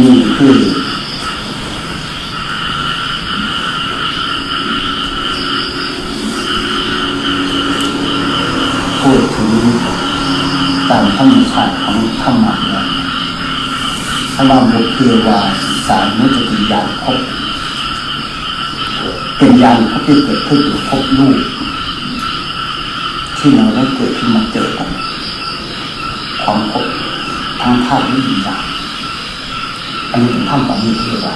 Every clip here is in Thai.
นี่คือพูดถึงตามธรรมชาติของธรรมะเนี่ยถ้าว่าบุคคือว่าสารมุจติยานพบเป็นยานพบที่เกิดขึ้นอยู่พบลูกที่เราได้เกิดขึ้นมาเจอกันความพบทางธาตุวิญญาณ อันนี้เป็นธรรมของมีเทวา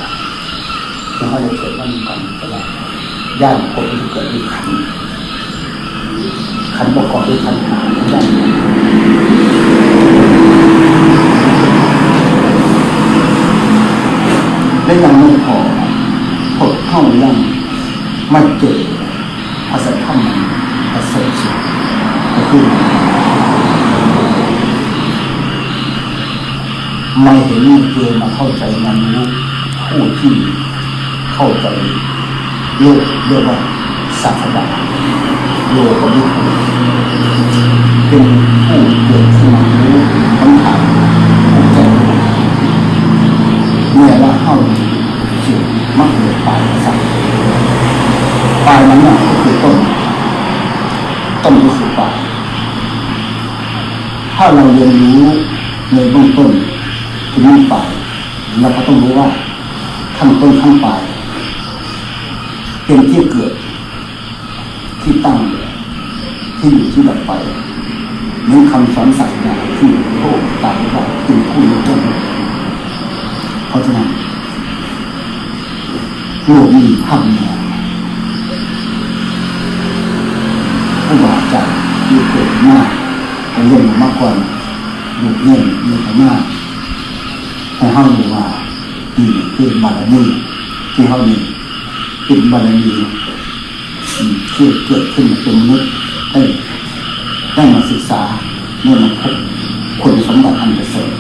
ที่เขาจะเกิดว่ามีความเป็นไปย่านพบที่เกิดด้วยขันขันประกอบด้วยขันหาย่านและยังไม่พอพบเข้ายังไม่เจอภาษาธรรมมันประเสริฐสุดก็คือ ไม่เห็นนี่เจอมาเข้าใจมันรู้ผู้ที่เข้าใจโลกเรียกว่าสัพดาโลกวิถีเป็นผู้เกิดขึ้นมารู้คำถามผู้ใจรู้เมื่อว่าเข้าสิ่งมักเกิดปลายสักปลายนั้นน่ะก็คือต้นต้นก็คือปลายถ้าเราเรียนรู้ในเบื้องต้น ถึงปลายเราก็ต้องรู้ว่าขั้นต้นขั้นปลายเป็นที่เกิด ที่ตั้งที่อยู่ที่ดับไปเหมือนคำสอนศาสนาที่โลกตามว่าเป็นผู้รู้ต้นเพราะฉะนั้นโลกมีภาพเนี่ยผู้บาดเจ็บมีเกิดมากเป็นเรื่องมากกว่าหยุดเล่นมีขมาก ให้เข้ารู้ว่าดีคือบารมีที่เข้ามีเป็นบารมีที่เกิดขึ้นเป็นมนุษย์ได้ได้มาศึกษาเมื่อมาพบคุณสมบัติอันประเสริฐ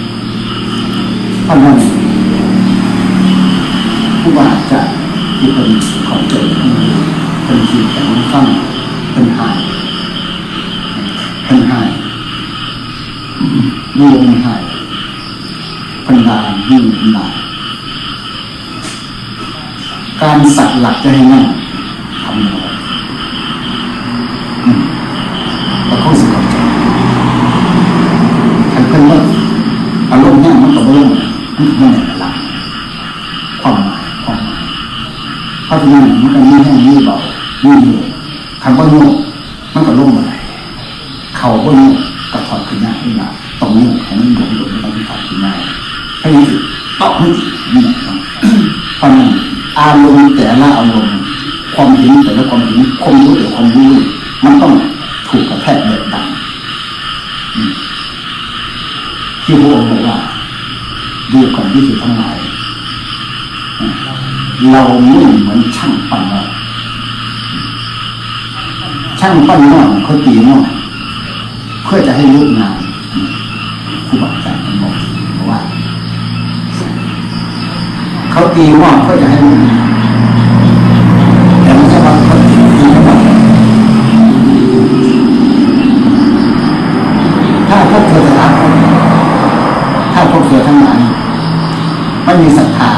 เพราะนั้นผู้บาอาจารย์ที่เป็นของเกิดขึ้นเป็นชีวิตของฟังเป็นหายเป็นหายรวมหาย พันดายิ่งพันดาการสักหลักจะให้ง่ายทำยังไงอืมแล้วเขาสกัดใจทันเพิ่นเลิกอารมณ์เนี่ยมันก็เริ่มมันก็ไม่ไหนหลักความหมายความหมายเพราะฉะนั้นมันก็มีแห้งมีเบามีเหนื่อยคำว่าโยกมันก็ล่มอะไรเขาก็โยกกระถอดขึ้นหน้าขึ้นมาตรงนี้ให้มันหลงหลงแล้วมันถอดขึ้นหน้า ให้มันติดต่อให้ติดนี่นะครับเพราะนั้นอารมณ์แต่ละอารมณ์ความเห็นแต่ละความเห็นความรู้แต่ละความรู้มันต้องถูกกระแทกแบบดังอืมที่พระองค์บอกว่าดูก่อนที่สุดทั้งหลายเราไม่เหมือนช่างปั้นเราช่างปั้นหม้อเขาตีหม้อเพื่อจะให้ลุกงานครูบาอาจารย์ท่านบอกบอกว่า เขาตีหม้อเพื่อจะให้ลุกงานแต่ไม่ใช่ว่าเขาตีเขาบอกถ้าพวกเธอจะรักถ้าพวกเธอทั้งหลายไม่มีศรัทธา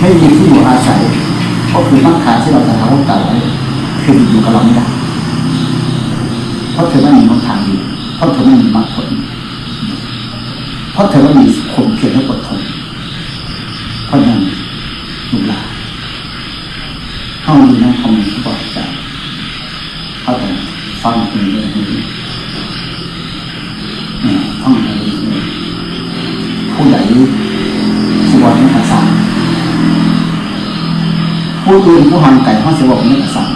ไม่มีที่อยู่อาศัยก็คือมรรคาที่เราจะทำให้เก่าไว้คืออยู่กับเราไม่ได้เพราะเธอไม่มีมรรคทางอยู่เพราะเธอไม่มีมรรคผลเพราะเธอไม่มีข่มเพียรและอดทน เพราะฉะนั้นลูกหลานเข้าอยู่ในคำที่บอกใจเข้าแต่ฟังเป็นเรื่องนี้เนี่ยฟังอะไรนี้ผู้ใหญ่สวดไม่กรสังผู้อื่นผู้หันไก่ห้องสวดไม่กรสัง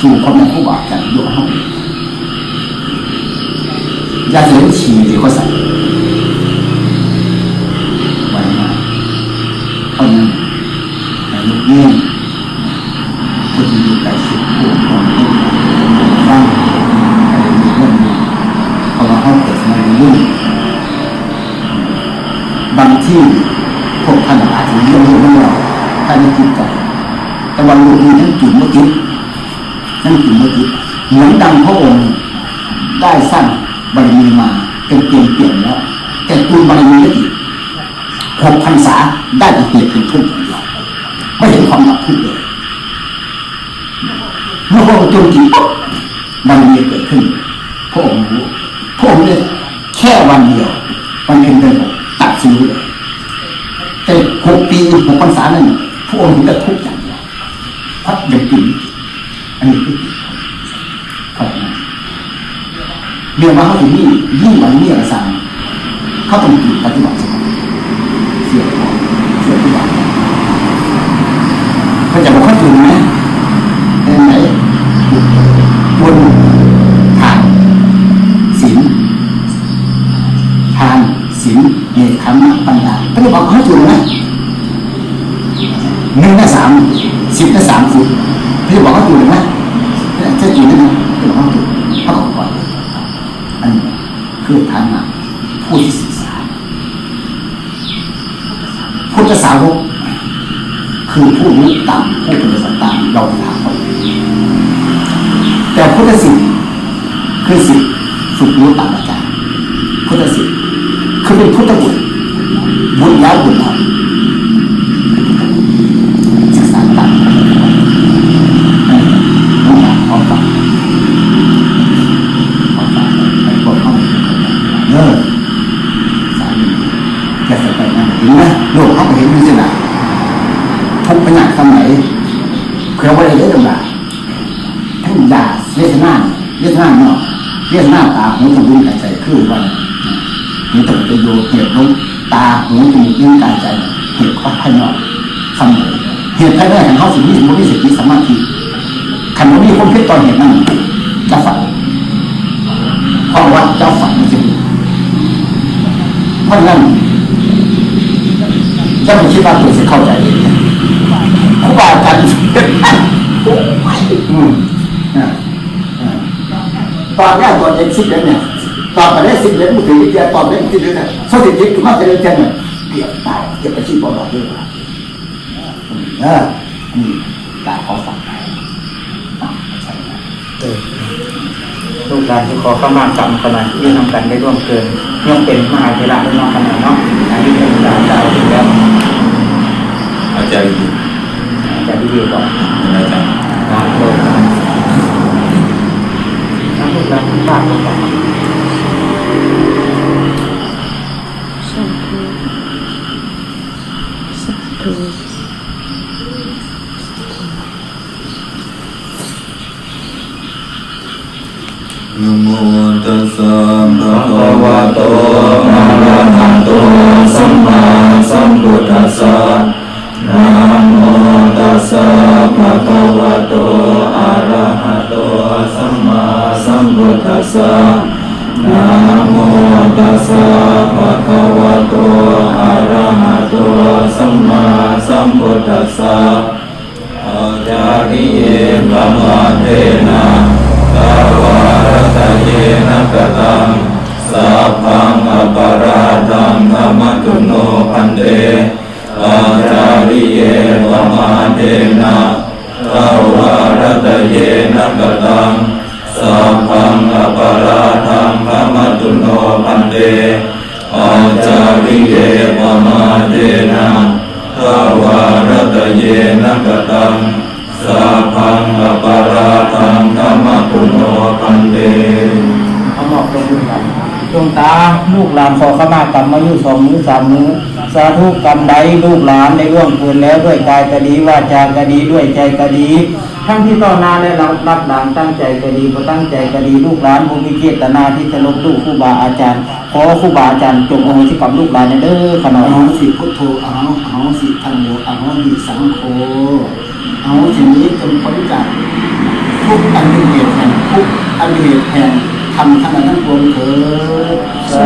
สู่ความเป็นผู้บาดกันอยู่ห้องอย่าเสียฉี่หรือว่าใส่ ไว้มาเพราะนั้นในลูกเลี้ยงผู้ที่อยู่ใกล้ชิดผู้คนผู้ฟังอะไรมีเรื่องนี้เพราะว่าเขาเกิดมาในยุ่งบางที่พวกท่านอาจจะเรื่องเรื่องเราถ้าไม่คิดกันแต่วันลูกนี้นั่นกินเมื่อกี้นั่นกินเมื่อกี้เหมือนดังพระองค์ได้สร้างบารมีมาเป็นเปลี่ยนเปลี่ยนแล้วแต่ตูนบารมีก็อีกหกพรรษาได้แต่เหตุเป็นทุกข์อย่ง ไม่เห็นความดับทุกข์เลยเมื่อพระองค์จงจิตปุ๊บมันมีเกิดขึ้นพระองค์รู้พระองค์เนี่ยแค่วันเดียววันเพ็ญเดือนหกตัดสินเลยแต่หกปีหกพรรษานั้นพระองค์เห็นแต่ทุกข์อย่างเดียวพัดยังปีอันนี้คือเพราะเรียกว่าเขาถึงนี่ยิ่งวันนี้อะไรสั่งเขาต้องปฏิบัติเสียของเสียทุกอย่างเขาจะบอกเขา ถึงไหมไหนบนทานศีลทานศีลเนคขมะปัญญาเขาจะบอกเขาถึงไหมหนึ่งในสามสิบในสามสิบเขาจะบอกเขาถึงไหมจะจริงไหมเขาบอกเขาถึงเขาบอกก่อนอันนี้คือฐานะผู้ที่ศึกษาพุทธสาวกคือผู้รู้ตามผู้ คือสิทธิ์ฝึกรู้ตามอาจารย์พุทธสิทธิ์คือเป็นพุทธบุตรบุญแล้วบุญแล้วศึกษาตามน้องขอฟังขอฟังไปพวกเขาเออสามีจะสบายนั่นเห็นไหมโลกเขาก็เห็นอยู่สินะทุกปัญญาสมัยเพื่อว่าอะไรเยอะจังหวะทั้งยาเวทนาเวทนาเนาะ เวทนาตาหูจมูกกายใจคือวันหูตกไปโยชน์เหตุลงตาหูจมูกลิ้นกายใจเหตุข้อภายนอกเสมอเหตุภายในของเขาสิ่งที่สมมติสิ่งที่สมาธิขันว่ามีคนเพชรตอนเหตุนั้นจะฝันเพราะว่าเจ้าฝันจริงเพราะนั้นจะไม่คิดว่าตัวจะเข้าใจเองครูบาอาจารย์อืมอ่า ตอนแรกตอนเอกสิบเดือนเนี่ยตอนมาได้สิบเดือนมือถือวิทยาตอนได้สิบเดือนเนี่ยสถิติคือมาจะเรียนเทียนเนี่ยเกือบตายเกือบไปชีพบอลด้วยว่าเออนี่ตายขอฟังอะใช่ไหมเออลูกหลานที่ขอเข้ามากรรมขนาดที่นำกันได้ร่วมเกินย่อมเป็นมหาเทระได้น้องขนาดเนาะอันนี้เป็นการกล่าวถึงแล้วอาจารย์แต่ที่ดีก่อนอาจารย์ ตัสสะภะคะวะโตอะระหะโตสัมมาสัมพุทธัสสะนะโมตัสสะภะคะวะโตอะระหะโตสัมมาสัมพุทธัสสะนะโมตัสสะภะคะวะโตอะระหะโตสัมมาสัมพุทธัสสะอาจาริเยปมาเทนะ เทนะตาวารตเยนะกตังสัพพังอปาราทังธรรมตุโนพันเตอาจาริเยปมาเทนะทาวารตเยนะกตังสาพังอปาราทังธรรมปุโนปันเตเอาหมอกตรงลูกหลานดวงตาลูกหลานขอข้ามากรรมมาอยู่สองมือสามมือ สาธุกรรมใดลูกหลานได้ร่วมเกินแล้วด้วยกายก็ดีวาจาก็ดีด้วยใจก็ดี ทั้งที่ต่อหน้าและรับรับหลังตั้งใจก็ดีก็ตั้งใจก็ดีลูกหลานบุมีเจตนาที่จะลบลูกครูบาอาจารย์ขอครูบาอาจารย์จงอโหสิกรรมลูกหลานเด้อขนอมโหสิพุทโธอโหอโหสิธรรมโมอโหสิสังโฆอโหสินี้จงพ้นจากทุกอันเป็นเหตุแห่งทุกอันเป็นเหตุแห่งทำทั้งนั้นทั้งปวงเถิดสา